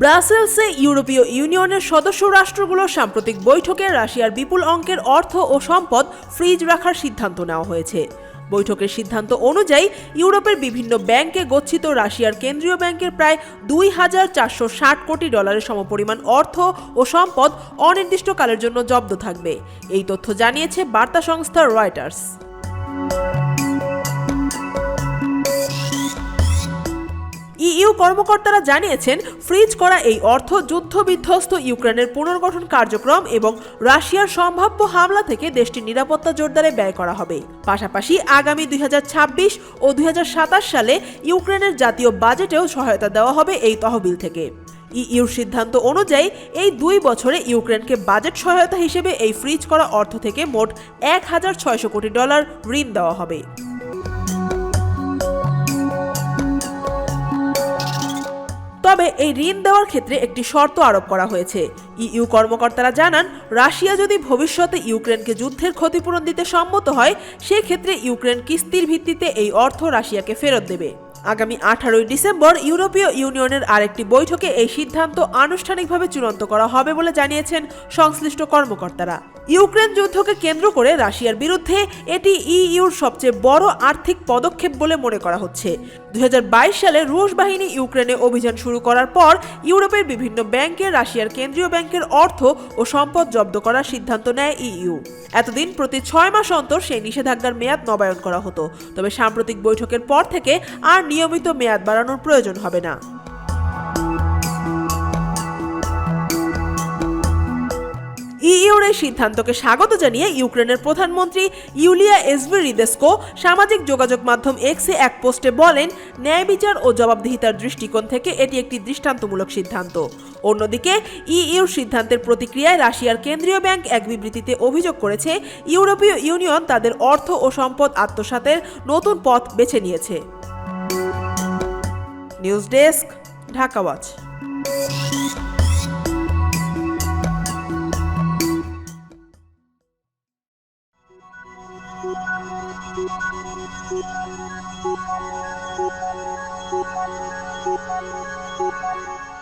ব্রাসেলসে ইউরোপীয় ইউনিয়নের সদস্য রাষ্ট্রগুলোর সাম্প্রতিক বৈঠকে রাশিয়ার বিপুল অঙ্কের অর্থ ও সম্পদ ফ্রিজ রাখার সিদ্ধান্ত নেওয়া হয়েছে। বৈঠকের সিদ্ধান্ত অনুযায়ী ইউরোপের বিভিন্ন ব্যাংকে গচ্ছিত রাশিয়ার কেন্দ্রীয় ব্যাংকের প্রায় দুই হাজার চারশো ষাট কোটি ডলারের সমপরিমাণ অর্থ ও সম্পদ অনির্দিষ্টকালের জন্য জব্দ থাকবে। এই তথ্য জানিয়েছে বার্তা সংস্থা রয়টার্স। ইইউ কর্মকর্তারা জানিয়েছেন, ফ্রিজ করা এই অর্থ যুদ্ধ বিধ্বস্ত ইউক্রেনের পুনর্গঠন কার্যক্রম এবং রাশিয়ার সম্ভাব্য হামলা থেকে দেশটির নিরাপত্তা জোরদারে ব্যয় করা হবে। পাশাপাশি আগামী দুই হাজার ছাব্বিশ ও দুই হাজার সাতাশ সালে ইউক্রেনের জাতীয় বাজেটেও সহায়তা দেওয়া হবে এই তহবিল থেকে। ইইউর সিদ্ধান্ত অনুযায়ী, এই দুই বছরে ইউক্রেনকে বাজেট সহায়তা হিসেবে এই ফ্রিজ করা অর্থ থেকে মোট এক হাজার ছয়শো কোটি ডলার ঋণ দেওয়া হবে। তবে এই ঋণ দেওয়ার ক্ষেত্রে একটি শর্ত আরোপ করা হয়েছে। ইইউ কর্মকর্তারা জানান, রাশিয়া যদি ভবিষ্যতে ইউক্রেনকে যুদ্ধের ক্ষতিপূরণ দিতে সম্মত হয়, সেক্ষেত্রে ইউক্রেন কিস্তির ভিত্তিতে এই অর্থ রাশিয়াকে ফেরত দেবে। আগামী আঠারোই ডিসেম্বর ইউরোপীয় ইউনিয়নের আরেকটি বৈঠকে এই সিদ্ধান্ত আনুষ্ঠানিকভাবে চূড়ান্ত করা হবে বলে জানিয়েছেন সংশ্লিষ্ট কর্মকর্তারা। ইউক্রেন যুদ্ধকে কেন্দ্র করে রাশিয়ার বিরুদ্ধে এটি ইইউর সবচেয়ে বড় আর্থিক পদক্ষেপ বলে মনে করা হচ্ছে। দু হাজার বাইশ সালে রুশ বাহিনী ইউক্রেনে অভিযান শুরু করার পর ইউরোপের বিভিন্ন ব্যাংকে রাশিয়ার কেন্দ্রীয় ব্যাংকের অর্থ ও সম্পদ জব্দ করার সিদ্ধান্ত নেয় ইইউ। এতদিন প্রতি ছয় মাস অন্তর সেই নিষেধাজ্ঞার মেয়াদ নবায়ন করা হতো, তবে সাম্প্রতিক বৈঠকের পর থেকে আর নিয়মিত মেয়াদ বাড়ানোর প্রয়োজন হবে না। ইইউর এই সিদ্ধান্তকে স্বাগত জানিয়ে ইউক্রেনের প্রধানমন্ত্রী ইউলিয়া এসভিরিদেস্কো সামাজিক যোগাযোগ মাধ্যম এক্সে এক পোস্টে বলেন, ন্যায় বিচার ও জবাবদিহিতার দৃষ্টিকোণ থেকে এটি একটি দৃষ্টান্তমূলক সিদ্ধান্ত। অন্যদিকে, ইইউর সিদ্ধান্তের প্রতিক্রিয়ায় রাশিয়ার কেন্দ্রীয় ব্যাংক এক বিবৃতিতে অভিযোগ করেছে, ইউরোপীয় ইউনিয়ন তাদের অর্থ ও সম্পদ আত্মসাতের নতুন পথ বেছে নিয়েছে। News desk, Dhaka Thank you.